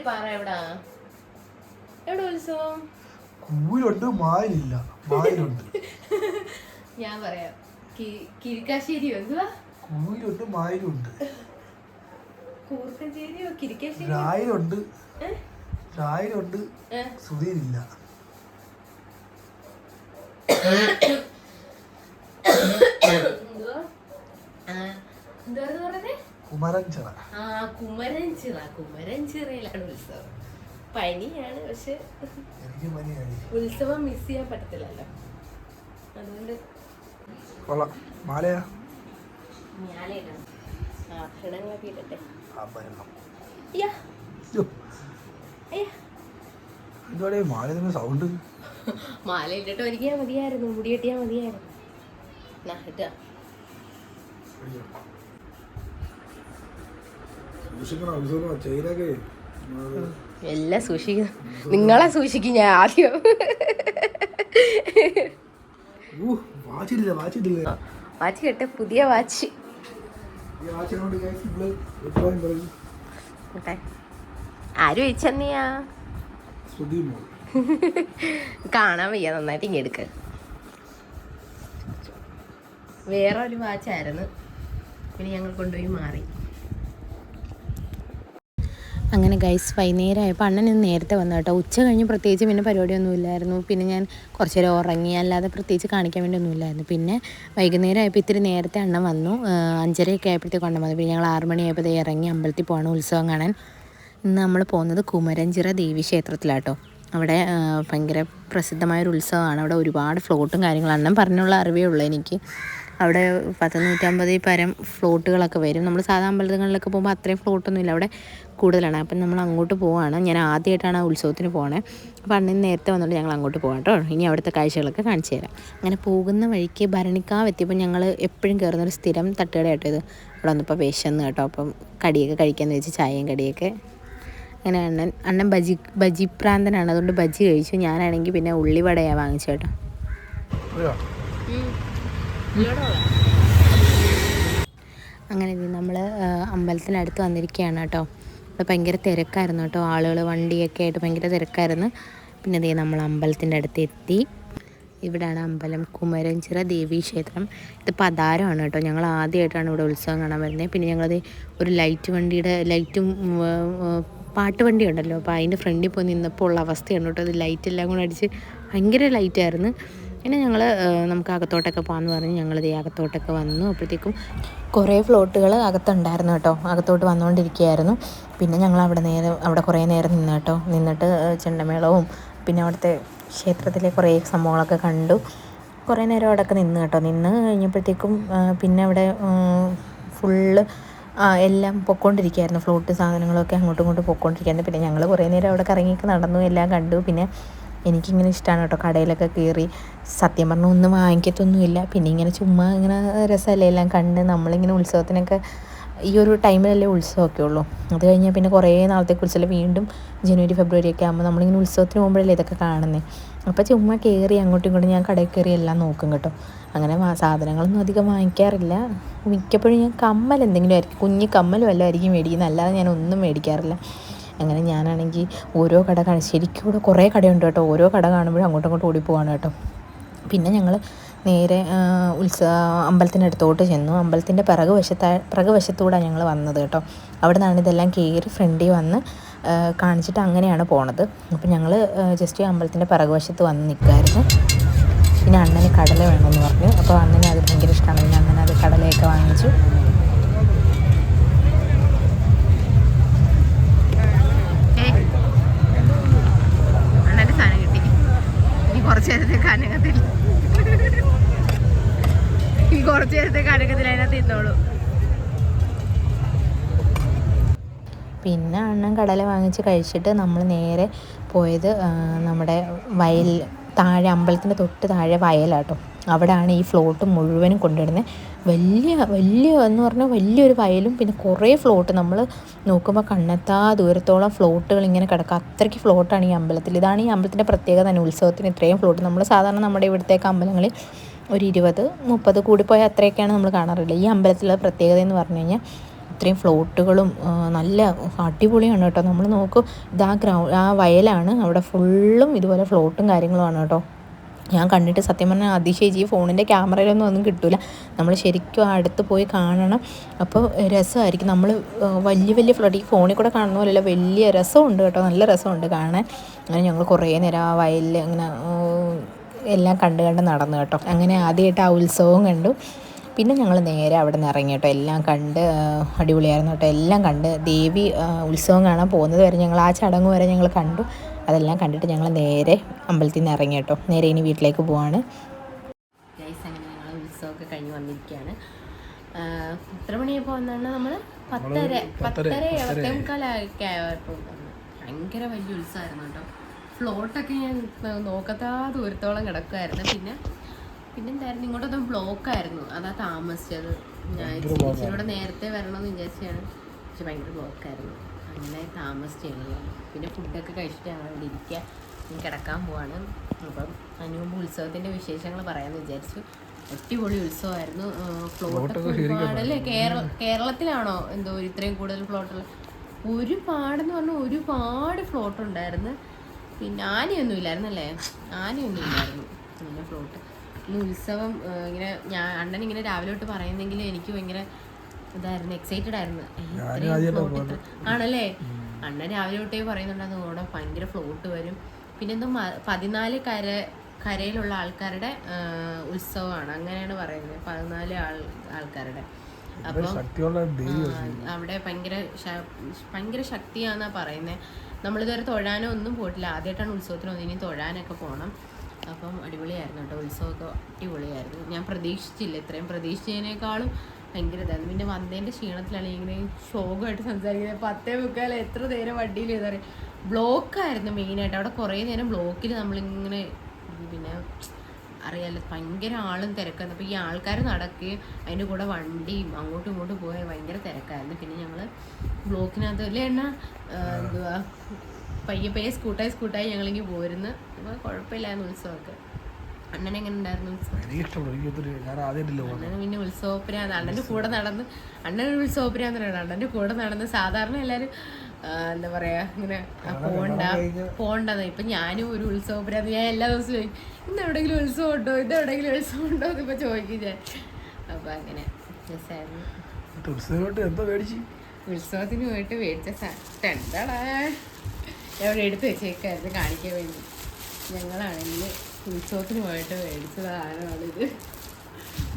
പറ എവിടാ? എവിടെ ഉത്സവം? കൂരുണ്ട് ഞാൻ പറയാം. കിരിക്കാശ്ശേരി കിരിക്കാശ്ശേരിയോ എന്തുവാ? കൂരുണ്ട് മായിലുണ്ട്. രായിലുണ്ട്. രായിലുണ്ട്. സുധീരില്ല. കുമരൻചിറ ആ കുമരൻ ചിറ കുമരൻ ചിറയിലാണ് ഉത്സവം. പനിയാണ് പക്ഷെ എനിക്ക് പനിയായി ഉത്സവം മിസ് ചെയ്യാൻ പറ്റത്തില്ലല്ലോ. അതുകൊണ്ട് കൊള്ളാം. മാലയാ. ആഭരണങ്ങളൊക്കെ ഇടട്ടെ. സൗണ്ട് മാല ഇട്ടിട്ട് ഒരുക്കിയാ മതിയായിരുന്നു. മുടി കെട്ടിയാ മതിയായിരുന്നു. എല്ലാം സൂക്ഷിക്കുന്നു നിങ്ങളെ സൂക്ഷിക്കും ഞാൻ ആദ്യം. വാച്ച് കെട്ട പുതിയ വാച്ച്. ആര് മോൾ കാണാൻ വയ്യ നന്നായിട്ട് ഇങ്ങനെ എടുക്ക. വേറെ ഒരു വാച്ചായിരുന്നു. പിന്നെ ഞങ്ങൾ കൊണ്ടുപോയി മാറി. അങ്ങനെ ഗൈസ് വൈകുന്നേരമായപ്പോൾ അണ്ണൻ ഇന്ന് നേരത്തെ വന്നു കേട്ടോ. ഉച്ച കഴിഞ്ഞ് പ്രത്യേകിച്ച് പിന്നെ പരിപാടിയൊന്നും ഇല്ലായിരുന്നു. പിന്നെ ഞാൻ കുറച്ച് നേരം ഉറങ്ങി അല്ലാതെ പ്രത്യേകിച്ച് കാണിക്കാൻ വേണ്ടി ഒന്നും ഇല്ലായിരുന്നു. പിന്നെ വൈകുന്നേരം ആയപ്പോൾ ഇത്തിരി നേരത്തെ അണ്ണൻ വന്നു. അഞ്ചരയൊക്കെ ആയപ്പോഴത്തേക്ക് അണ്ണൻ വന്നു. പിന്നെ ഞങ്ങൾ ആറ് ദേ ഇറങ്ങി അമ്പലത്തിൽ പോകണം ഉത്സവം കാണാൻ. ഇന്ന് നമ്മൾ പോകുന്നത് കുമരഞ്ചിറ ദേവി ക്ഷേത്രത്തിലാട്ടോ. അവിടെ ഭയങ്കര പ്രസിദ്ധമായൊരു ഉത്സവമാണ്. അവിടെ ഒരുപാട് ഫ്ലോട്ടും കാര്യങ്ങളും അണ്ണൻ പറഞ്ഞുള്ള അറിവേ ഉള്ളൂ എനിക്ക്. അവിടെ പത്ത് നൂറ്റമ്പതിൽ പരം ഫ്ലോട്ടുകളൊക്കെ വരും. നമ്മൾ സാധാ അമ്പലങ്ങളിലൊക്കെ പോകുമ്പോൾ അത്രയും ഫ്ലോട്ടൊന്നും ഇല്ല അവിടെ കൂടുതലാണ്. അപ്പം നമ്മൾ അങ്ങോട്ട് പോവാണ്. ഞാൻ ആദ്യമായിട്ടാണ് ആ ഉത്സവത്തിന് പോകണേ അപ്പോൾ അണ്ണൻ നേരത്തെ വന്നിട്ട് ഞങ്ങൾ അങ്ങോട്ട് പോകാം കേട്ടോ. ഇനി അവിടുത്തെ കാഴ്ചകളൊക്കെ കാണിച്ചു തരാം. അങ്ങനെ പോകുന്ന വഴിക്ക് ഭരണിക്കാവ് എത്തിയപ്പോൾ ഞങ്ങൾ എപ്പോഴും കയറുന്നൊരു സ്ഥിരം തട്ടുകടയാട്ടോ ഇത്. അവിടെ വന്നപ്പോൾ വിശന്ന് കേട്ടോ. അപ്പം കടിയൊക്കെ കഴിക്കാമെന്ന് വെച്ച് ചായയും കടിയൊക്കെ. അങ്ങനെ അണ്ണൻ അണ്ണൻ ബജി ബജി പ്രാന്തനാണ് അതുകൊണ്ട് ബജി കഴിച്ചു. ഞാനാണെങ്കിൽ പിന്നെ ഉള്ളിവടയാണ് വാങ്ങിച്ചു കേട്ടോ. അങ്ങനെ നമ്മൾ അമ്പലത്തിനടുത്ത് വന്നിരിക്കുകയാണ് കേട്ടോ. അപ്പോൾ ഭയങ്കര തിരക്കായിരുന്നു കേട്ടോ. ആളുകൾ വണ്ടിയൊക്കെ ആയിട്ട് ഭയങ്കര തിരക്കായിരുന്നു. പിന്നെ ദേ നമ്മൾ അമ്പലത്തിന്റെ അടുത്ത് എത്തി. ഇവിടെയാണ് അമ്പലം കുമരഞ്ചിറ ദേവീ ക്ഷേത്രം. ഇത് പതാരമാണ് കേട്ടോ. ഞങ്ങൾ ആദ്യമായിട്ടാണ് ഇവിടെ ഉത്സവം കാണാൻ വരുന്നത്. പിന്നെ ഞങ്ങളത് ഒരു ലൈറ്റ് വണ്ടിയുടെ ലൈറ്റും പാട്ട് വണ്ടി ഉണ്ടല്ലോ. അപ്പോൾ അതിന്റെ ഫ്രണ്ടിൽ പോയി നിന്നപ്പോൾ ഉള്ള അവസ്ഥയാണ് കേട്ടോ. അത് ലൈറ്റ് എല്ലാം കൂടെ അടിച്ച് ഭയങ്കര ലൈറ്റായിരുന്നു പിന്നെ ഞങ്ങൾ നമുക്ക് അകത്തോട്ടൊക്കെ പോകാമെന്ന് പറഞ്ഞ് ഞങ്ങൾ ഈ അകത്തോട്ടൊക്കെ വന്നു. അപ്പോഴത്തേക്കും കുറേ ഫ്ലോട്ടുകൾ അകത്തുണ്ടായിരുന്നു കേട്ടോ. അകത്തോട്ട് വന്നുകൊണ്ടിരിക്കുകയായിരുന്നു. പിന്നെ ഞങ്ങൾ അവിടെ നേരം അവിടെ കുറേ നേരം നിന്ന് കേട്ടോ. നിന്നിട്ട് ചെണ്ടമേളവും പിന്നെ അവിടുത്തെ ക്ഷേത്രത്തിലെ കുറേ സംഭവങ്ങളൊക്കെ കണ്ടു. കുറേ നേരം അവിടെയൊക്കെ നിന്ന് കേട്ടോ. നിന്ന് കഴിഞ്ഞപ്പോഴത്തേക്കും പിന്നെ അവിടെ ഫുള്ള് എല്ലാം പൊക്കോണ്ടിരിക്കുകയായിരുന്നു. ഫ്ലോട്ട് സാധനങ്ങളൊക്കെ അങ്ങോട്ടും ഇങ്ങോട്ടും പൊക്കോണ്ടിരിക്കുകയായിരുന്നു. പിന്നെ ഞങ്ങൾ കുറേ നേരം അവിടെ കറങ്ങിയൊക്കെ നടന്നു. എല്ലാം കണ്ടു. പിന്നെ എനിക്കിങ്ങനെ ഇഷ്ടമാണ് കേട്ടോ. കടയിലൊക്കെ കയറി സത്യം പറഞ്ഞാൽ ഒന്നും വാങ്ങിക്കത്തൊന്നുമില്ല. പിന്നെ ഇങ്ങനെ ചുമ്മാ ഇങ്ങനെ രസമല്ലേ? എല്ലാം കണ്ട് നമ്മളിങ്ങനെ ഉത്സവത്തിനൊക്കെ ഈ ഒരു ടൈമിലല്ലേ ഉത്സവമൊക്കെ ഉള്ളൂ. അത് കഴിഞ്ഞാൽ പിന്നെ കുറേ നാളത്തെ ഉത്സവം വീണ്ടും ജനുവരി ഫെബ്രുവരി ഒക്കെ ആകുമ്പോൾ നമ്മളിങ്ങനെ ഉത്സവത്തിന് പോകുമ്പോഴല്ലേ ഇതൊക്കെ കാണുന്നത് അപ്പോൾ ചുമ്മാ കയറി അങ്ങോട്ടും ഇങ്ങോട്ടും ഞാൻ കടയിൽ കയറി എല്ലാം നോക്കും കേട്ടോ. അങ്ങനെ സാധനങ്ങളൊന്നും അധികം വാങ്ങിക്കാറില്ല. മിക്കപ്പോഴും ഞാൻ കമ്മൽ എന്തെങ്കിലും ആയിരിക്കും. കുഞ്ഞ് കമ്മലും വല്ലതും ആയിരിക്കും മേടിക്കുന്നത് അല്ലാതെ ഞാൻ ഒന്നും മേടിക്കാറില്ല. അങ്ങനെ ഞാനാണെങ്കിൽ ഓരോ കട കാണി. ശരിക്കും ഇവിടെ കുറേ കടയുണ്ട് കേട്ടോ. ഓരോ കട കാണുമ്പോഴും അങ്ങോട്ടും ഇങ്ങോട്ടും ഓടിപ്പോവാണ് കേട്ടോ. പിന്നെ ഞങ്ങൾ നേരെ ഉത്സവ ഉത്സവ അമ്പലത്തിനടുത്തോട്ട് ചെന്നു. അമ്പലത്തിന്റെ പിറകു വശത്താ പിറകു വശത്തൂടെ ഞങ്ങൾ വന്നത് കേട്ടോ. അവിടെ നിന്നാണ് ഇതെല്ലാം കയറി ഫ്രണ്ടിൽ വന്ന് കാണിച്ചിട്ട് അങ്ങനെയാണ് പോണത്. അപ്പം ഞങ്ങൾ ജസ്റ്റ് അമ്പലത്തിന്റെ പിറകു വശത്ത് വന്ന് നിൽക്കുമായിരുന്നു പിന്നെ അണ്ണന് കടല വേണമെന്ന് പറഞ്ഞു. അപ്പോൾ അണ്ണന് അത് ഭയങ്കര ഇഷ്ടമാണ്. പിന്നെ അണ്ണൻ അത് കടലയൊക്കെ വാങ്ങിച്ചു അണ്ണന്റെ സാധനം കിട്ടി ഇനി കുറച്ച് നേരത്തേക്ക് കനകത്തിൽ. ഈ കുറച്ച് നേരത്തേക്ക് കനകത്തിൽ അതിനകത്ത് ഇന്നോളൂ പിന്നെ അണ്ണൻ കടല വാങ്ങിച്ച് കഴിച്ചിട്ട് നമ്മൾ നേരെ പോയത് നമ്മുടെ വയൽ താഴെ അമ്പലത്തിന്റെ തൊട്ട് താഴെ വയലാട്ടോ. അവിടെയാണ് ഈ ഫ്ലോട്ട് മുഴുവനും കൊണ്ടുവരുന്നത്. വലിയ വലിയ എന്ന് പറഞ്ഞാൽ വലിയൊരു വയലും പിന്നെ കുറേ ഫ്ലോട്ട് നമ്മൾ നോക്കുമ്പോൾ കണ്ണെത്താ ദൂരത്തോളം ഫ്ലോട്ടുകൾ ഇങ്ങനെ കിടക്കുക അത്രയ്ക്ക് ഫ്ലോട്ടാണ് ഈ അമ്പലത്തിൽ. ഇതാണ് ഈ അമ്പലത്തിന്റെ പ്രത്യേകത തന്നെ. ഉത്സവത്തിന് ഇത്രയും ഫ്ലോട്ട് നമ്മൾ സാധാരണ നമ്മുടെ ഇവിടുത്തേക്ക് അമ്പലങ്ങളിൽ ഒരു ഇരുപത് മുപ്പത് കൂടിപ്പോയാൽ അത്രയൊക്കെയാണ് നമ്മൾ കാണാറില്ല ഈ അമ്പലത്തിലെ പ്രത്യേകത എന്ന് പറഞ്ഞു കഴിഞ്ഞാൽ ഇത്രയും ഫ്ലോട്ടുകളും നല്ല അടിപൊളിയാണ് കേട്ടോ. നമ്മൾ നോക്കും ഇതാ ഗ്രൗ ആ വയലാണ് അവിടെ ഫുള്ളും ഇതുപോലെ ഫ്ലോട്ടും കാര്യങ്ങളുമാണ് കേട്ടോ. ഞാൻ കണ്ടിട്ട് സത്യം പറഞ്ഞാൽ അതിശയിച്ച് ഈ ഫോണിന്റെ ക്യാമറയിലൊന്നും ഒന്നും കിട്ടില്ല നമ്മൾ ശരിക്കും അടുത്ത് പോയി കാണണം. അപ്പോൾ രസമായിരിക്കും. നമ്മൾ വലിയ വലിയ ഫ്ലഡ് ഈ ഫോണിൽ കൂടെ കാണുന്ന പോലെയല്ല വലിയ രസമുണ്ട് കേട്ടോ. നല്ല രസമുണ്ട് കാണാൻ. അങ്ങനെ ഞങ്ങൾ കുറേ നേരം ആ വയലിൽ അങ്ങനെ എല്ലാം കണ്ട് കണ്ട് നടന്നു കേട്ടോ. അങ്ങനെ ആദ്യമായിട്ട് ആ ഉത്സവവും കണ്ടു. പിന്നെ ഞങ്ങൾ നേരെ അവിടെ നിന്ന് ഇറങ്ങി കേട്ടോ. എല്ലാം കണ്ട് അടിപൊളിയായിരുന്നു കേട്ടോ. എല്ലാം കണ്ട് ദേവി ഉത്സവം കാണാൻ പോകുന്നത് വരെ ഞങ്ങൾ ആ ചടങ്ങ് വരെ ഞങ്ങൾ കണ്ടു. അതെല്ലാം കണ്ടിട്ട് ഞങ്ങൾ നേരെ അമ്പലത്തിൽ നിന്ന് ഇറങ്ങി കേട്ടോ. നേരെ ഇനി വീട്ടിലേക്ക് പോവാണ്. ഗൈസ് അങ്ങനെ ഞങ്ങൾ ഉത്സവമൊക്കെ കഴിഞ്ഞ് വന്നിരിക്കുകയാണ് എത്ര മണിയായപ്പോൾ വന്നാണ് നമ്മൾ പത്തര. പത്തര പത്തേ മുക്കാലൊക്കെ ആയപ്പോൾ ഭയങ്കര വലിയ ഉത്സവമായിരുന്നു കേട്ടോ. ഫ്ലോട്ടൊക്കെ ഞാൻ നോക്കത്താ ദൂരത്തോളം കിടക്കുമായിരുന്നു പിന്നെ പിന്നെ എന്തായിരുന്നു? ഇങ്ങോട്ടൊന്നും ബ്ലോക്കായിരുന്നു. അതാ താമസിച്ചത്. ഞാൻ ചേച്ചിയോടെ നേരത്തെ വരണമെന്ന് വിചാരിച്ചാണ് പക്ഷെ ഭയങ്കര ബ്ലോക്കായിരുന്നു. അങ്ങനെ താമസിച്ചു പിന്നെ ഫുഡൊക്കെ കഴിച്ചിട്ട് ഞങ്ങൾ ഇവിടെ ഇരിക്കുക ഇനി കിടക്കാൻ പോവാണ്. അപ്പം അതിന് മുമ്പ് ഉത്സവത്തിന്റെ വിശേഷങ്ങൾ പറയാമെന്ന് വിചാരിച്ചു. അടിപൊളി ഉത്സവമായിരുന്നു. ഫ്ലോട്ടൊക്കെ ഒരുപാട് അല്ലേ കേരള കേരളത്തിലാണോ എന്തോ ഇത്രയും കൂടുതൽ ഫ്ലോട്ടുള്ള ഒരുപാടെന്ന് പറഞ്ഞാൽ ഒരുപാട് ഫ്ലോട്ട് ഉണ്ടായിരുന്നു. പിന്നെ ആനയൊന്നും ഇല്ലായിരുന്നു അല്ലേ ആനയൊന്നും ഇല്ലായിരുന്നു. പിന്നെ ഫ്ലോട്ട് ഇന്ന് ഉത്സവം ഇങ്ങനെ ഞാൻ അണ്ണൻ ഇങ്ങനെ രാവിലെ തൊട്ട് പറയുന്നെങ്കിൽ എനിക്ക് ഭയങ്കര ഇതായിരുന്നു എക്സൈറ്റഡ് ആയിരുന്നു. ആണല്ലേ? അണ്ണൻ രാവിലെ തൊട്ടേ പറയുന്നുണ്ടായിരുന്നു ഓടെ ഭയങ്കര ഫ്ലോട്ട് വരും. പിന്നെ എന്തോ പതിനാല് കര കരയിലുള്ള ആൾക്കാരുടെ ഉത്സവമാണ്. അങ്ങനെയാണ് പറയുന്നത് പതിനാല് ആൾ ആൾക്കാരുടെ. അപ്പം ശക്തിയുള്ള ദേവി അവിടെ ഭയങ്കര ഭയങ്കര ശക്തിയാന്നാ പറയുന്നത്. നമ്മളിതുവരെ തൊഴാനോ ഒന്നും പോയിട്ടില്ല. ആദ്യമായിട്ടാണ് ഉത്സവത്തിന് ഒന്ന് ഇനി തൊഴാനൊക്കെ പോകണം അപ്പം അടിപൊളിയായിരുന്നു കേട്ടോ. ഉത്സവമൊക്കെ അടിപൊളിയായിരുന്നു. ഞാൻ പ്രതീക്ഷിച്ചില്ല. ഇത്രയും പ്രതീക്ഷിച്ചതിനേക്കാളും ഭയങ്കര ഇതായിരുന്നു. പിന്നെ വന്നതിന്റെ ക്ഷീണത്തിലാണ് ഇങ്ങനെ ശോകമായിട്ട് സംസാരിക്കുന്നത്. പത്തേ മുക്കാൽ എത്ര നേരം വണ്ടിയിൽ എന്താ പറയുക ബ്ലോക്കായിരുന്നു മെയിനായിട്ട് അവിടെ കുറേ നേരം ബ്ലോക്കിൽ നമ്മളിങ്ങനെ പിന്നെ അറിയാലോ ഭയങ്കര ആളും തിരക്കായിരുന്നു. അപ്പോൾ ഈ ആൾക്കാർ നടക്കുകയും അതിന്റെ കൂടെ വണ്ടിയും അങ്ങോട്ടും ഇങ്ങോട്ടും പോയ ഭയങ്കര തിരക്കായിരുന്നു. പിന്നെ ഞങ്ങൾ ബ്ലോക്കിനകത്ത് അല്ലേ എണ്ണ എന്തുവാ? പയ്യെ പയ്യെ സ്കൂട്ടായി സ്കൂട്ടായി ഞങ്ങളിങ്ങനെ പോയിരുന്നു അപ്പോൾ കുഴപ്പമില്ലായിരുന്നു ഉത്സവമൊക്കെ. അണ്ണൻ എങ്ങനെ ഉണ്ടായിരുന്നു അണ്ണന് പിന്നെ ഉത്സവപ്പുരാന്ന് അണ്ണന്റെ കൂടെ നടന്ന് അണ്ണൻ ഒരു ഉത്സവപ്പുരാന്നാണ് അണ്ണന്റെ കൂടെ നടന്ന് സാധാരണ എല്ലാരും എന്താ പറയാ ഇങ്ങനെ പോണ്ട. പോണ്ടെന്ന്. ഇപ്പൊ ഞാനും ഒരു ഉത്സവപ്പുരാന്ന്. ഞാൻ എല്ലാ ദിവസവും ചോദിക്കും ഇന്ന് എവിടെയെങ്കിലും ഉത്സവം ഉണ്ടോ ഇത് എവിടെയെങ്കിലും ഉത്സവം ഉണ്ടോ എന്ന് ഇപ്പൊ ചോദിക്കും ഞാൻ. അപ്പൊ അങ്ങനെ ഉത്സവത്തിന് പോയിട്ട് മേടിച്ച സാധനം എന്താടാ എവിടെ എടുത്ത് വെച്ചേക്കായിരുന്നു കാണിക്കാൻ വേണ്ടി. ഞങ്ങളാണെങ്കിൽ ഉത്സവത്തിന് പോയിട്ട് മേടിച്ച സാധനമാണിത്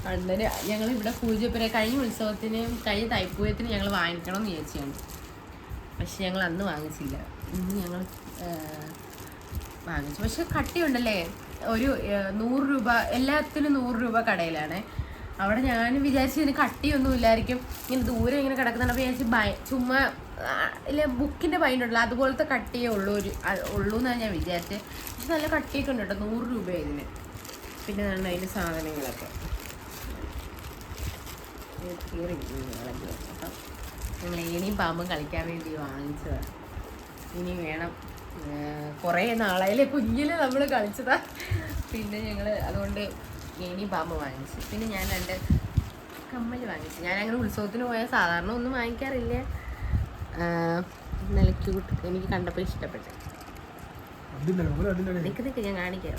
അണ്ണന് ഞങ്ങൾ ഇവിടെ പൂജപ്പുര കഴിഞ്ഞ ഉത്സവത്തിന് കഴിഞ്ഞ തൈപ്പൂയത്തിന് ഞങ്ങൾ വാങ്ങിക്കണം എന്ന് വിചാരിച്ചാണ്. പക്ഷെ ഞങ്ങൾ അന്ന് വാങ്ങിച്ചില്ല. ഇന്ന് ഞങ്ങൾ വാങ്ങിച്ചു. പക്ഷെ കട്ടിയുണ്ടല്ലേ? ഒരു നൂറ് രൂപ എല്ലാത്തിനും നൂറ് രൂപ കടയിലാണ്. അവിടെ ഞാൻ വിചാരിച്ചു ഇതിന് കട്ടിയൊന്നും ഇല്ലായിരിക്കും. ഇങ്ങനെ ദൂരെ ഇങ്ങനെ കിടക്കുന്നുണ്ട്. അപ്പോൾ വിചാരിച്ച് ബൈ ചുമ്മാ ഇല്ല ബുക്കിന്റെ ബൈൻഡ് ഉണ്ടല്ലോ. അതുപോലത്തെ കട്ടിയേ ഉള്ളൂ ഒരു ഉള്ളൂ എന്നാണ് ഞാൻ വിചാരിച്ചത്. പക്ഷെ നല്ല കട്ടിയൊക്കെ ഉണ്ട് കേട്ടോ നൂറ് രൂപ ഇതിന്. പിന്നെ നല്ല അതിന്റെ സാധനങ്ങളൊക്കെ. ഞങ്ങൾ ഏണിയും പാമ്പും കളിക്കാൻ വേണ്ടി വാങ്ങിച്ചതാണ് ഇനി വേണം കുറേ നാളായാലേ കുഞ്ഞിൽ നമ്മൾ കളിച്ചതാ. പിന്നെ ഞങ്ങൾ അതുകൊണ്ട് ഏണിയും പാമ്പ് വാങ്ങിച്ചു. പിന്നെ ഞാൻ രണ്ട് കമ്മൽ വാങ്ങിച്ചു. ഞാൻ അങ്ങനെ ഉത്സവത്തിന് പോയാൽ സാധാരണ ഒന്നും വാങ്ങിക്കാറില്ല. നല്ല എനിക്ക് കണ്ടപ്പോൾ ഇഷ്ടപ്പെട്ടു. നിൽക്ക് നിൽക്ക് ഞാൻ കാണിക്കാം.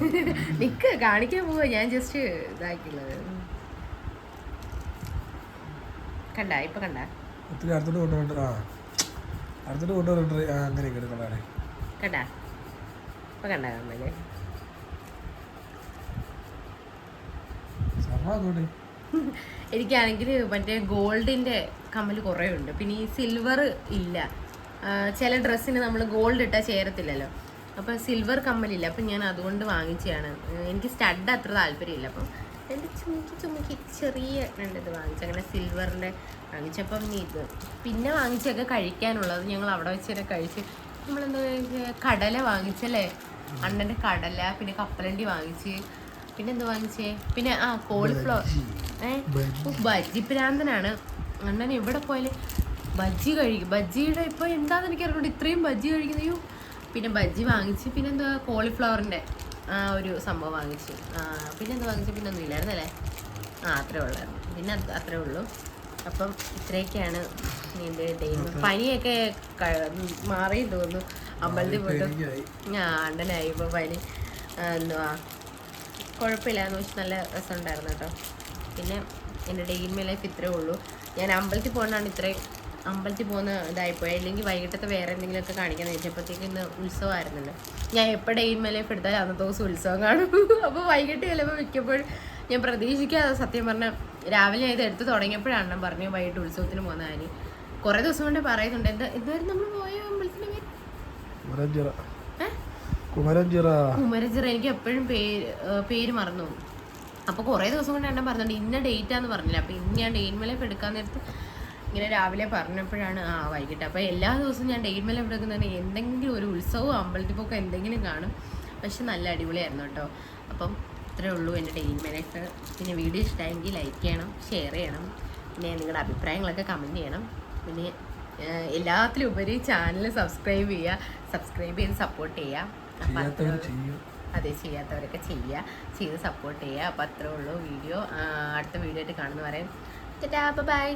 നിക്ക് കാണിക്കാൻ പോവാ. ഞാൻ ജസ്റ്റ് ഇതാക്കിയുള്ളത്. കണ്ട ഇപ്പൊ കണ്ട. ഒത്തിരി അടുത്തോട്ട് കൊണ്ടുപോയിട്ട് ആ. അടുത്തോട്ട് കൊണ്ടുപോയിട്ട് ആ അങ്ങനെയൊക്കെ എടുക്കണേ കണ്ട. ഇപ്പൊ കണ്ട അതുകൊണ്ട് എനിക്കാണെങ്കിൽ മറ്റേ ഗോൾഡിന്റെ കമ്മൽ കുറേ ഉണ്ട്. പിന്നെ ഈ സിൽവർ ഇല്ല. ചില ഡ്രസ്സിന് നമ്മൾ ഗോൾഡ് ഇട്ടാൽ ചേരത്തില്ലല്ലോ. അപ്പം സിൽവർ കമ്മലില്ല അപ്പം ഞാൻ അതുകൊണ്ട് വാങ്ങിച്ചതാണ്. എനിക്ക് സ്റ്റഡ് അത്ര താല്പര്യമില്ല അപ്പം എന്റെ ചുമക്കി ചുമക്കി ചെറിയ രണ്ടിത് വാങ്ങിച്ചു. അങ്ങനെ സിൽവറിന്റെ വാങ്ങിച്ചപ്പം നീ ഇത്. പിന്നെ വാങ്ങിച്ചൊക്കെ കഴിക്കാനുള്ളത് ഞങ്ങൾ അവിടെ വെച്ച് തന്നെ കഴിച്ച്. നമ്മളെന്താ? കടല വാങ്ങിച്ചല്ലേ? അണ്ണന്റെ കടല പിന്നെ കപ്പലണ്ടി വാങ്ങിച്ച്. പിന്നെ എന്ത് വാങ്ങിച്ചേ? പിന്നെ ആ കോളിഫ്ലവർ ഏഹ് ബജ്ജി. പ്രാന്തനാണ് അണ്ണൻ എവിടെ പോയാലും ബജ്ജി കഴിക്കും ബജ്ജിയുടെ ഇപ്പോൾ എന്താണെന്ന് എനിക്ക് അറിഞ്ഞൂടെ ഇത്രയും ബജ്ജി കഴിക്കുന്ന അയ്യോ പിന്നെ ബജ്ജി വാങ്ങിച്ച് പിന്നെ എന്താ കോളിഫ്ലവറിന്റെ ആ ഒരു സംഭവം വാങ്ങിച്ചു. പിന്നെ എന്താ വാങ്ങിച്ചു? പിന്നെ ഒന്നും ഇല്ലായിരുന്നല്ലേ? ആ അത്രേ ഉള്ളായിരുന്നു. പിന്നെ അത് അത്രേ ഉള്ളൂ. അപ്പം ഇത്രയൊക്കെയാണ് എന്റെ ഡേ പനിയൊക്കെ മാറി തോന്നുന്നു. അമ്പലത്തിൽ പോയിട്ട് ഞാൻ അണ്ണനായി ഇപ്പോൾ പനി എന്തുവാ? കുഴപ്പമില്ല എന്ന് വെച്ചാൽ നല്ല രസമുണ്ടായിരുന്നു കേട്ടോ. പിന്നെ എന്റെ ഡെയിലി ലൈഫ് ഇത്രേ ഉള്ളൂ. ഞാൻ അമ്പലത്തിൽ പോകണ്ടാണ് ഇത്രയും അമ്പലത്തിൽ പോകുന്ന ഇതായിപ്പോയി. അല്ലെങ്കിൽ വൈകിട്ടത്തെ വേറെ എന്തെങ്കിലുമൊക്കെ കാണിക്കാൻ വെച്ചപ്പോഴത്തേക്ക് ഇന്ന് ഉത്സവമായിരുന്നല്ലോ. ഞാൻ എപ്പോഴും ഡെയിലി ലൈഫ് എടുത്താലും അന്നത്തെ ദിവസം ഉത്സവം കാണും. അപ്പോൾ വൈകിട്ട് ചിലപ്പോൾ മിക്കപ്പോഴും ഞാൻ പ്രതീക്ഷിക്കാതെ സത്യം പറഞ്ഞാൽ രാവിലെ ഇത് എടുത്ത് തുടങ്ങിയപ്പോഴാണ് പറഞ്ഞു വൈകിട്ട് ഉത്സവത്തിന് പോകുന്ന കാര്യം. കുറേ ദിവസം കൊണ്ട് പറയുന്നുണ്ട്. എന്താ ഇതുവരെ നമ്മൾ പോയ അമ്പലത്തിന്റെ പേര്? കുമരഞ്ചിറ? കുമരഞ്ചിറ. എനിക്ക് എപ്പോഴും പേര് പേര് മറന്നു. അപ്പോൾ കുറേ ദിവസം കൊണ്ട് എണ്ണം പറഞ്ഞിട്ടുണ്ട്. ഇന്ന ഡേറ്റ് ആണെന്ന് പറഞ്ഞില്ല. അപ്പോൾ ഇന്ന് ഞാൻ ഡെയിൻ മേലെ എടുക്കാൻ നേരത്ത് ഇങ്ങനെ രാവിലെ പറഞ്ഞപ്പോഴാണ് ആ വൈകിട്ട്. അപ്പോൾ എല്ലാ ദിവസവും ഞാൻ ഡെയിൻ മേലെ തന്നെ എന്തെങ്കിലും ഒരു ഉത്സവം അമ്പലത്തിൽ പോക്കോ എന്തെങ്കിലും കാണും. പക്ഷെ നല്ല അടിപൊളിയായിരുന്നു കേട്ടോ. അപ്പം ഇത്രേ ഉള്ളൂ എന്റെ ഡെയിൻ മേലേക്ക് പിന്നെ വീഡിയോ ഇഷ്ടമായെങ്കിൽ ലൈക്ക് ചെയ്യണം ഷെയർ ചെയ്യണം. പിന്നെ നിങ്ങളുടെ അഭിപ്രായങ്ങളൊക്കെ കമന്റ് ചെയ്യണം. പിന്നെ എല്ലാത്തിലും ഉപരി ചാനൽ സബ്സ്ക്രൈബ് ചെയ്യുക സബ്സ്ക്രൈബ് ചെയ്ത് സപ്പോർട്ട് ചെയ്യുക. അതെ ചെയ്യാത്തവരൊക്കെ ചെയ്യുക. ചെയ്ത് സപ്പോർട്ട് ചെയ്യുക. അപ്പം അത്രേ ഉള്ളൂ വീഡിയോ. അടുത്ത വീഡിയോ ആയിട്ട് കാണുന്ന പറയാം ബൈ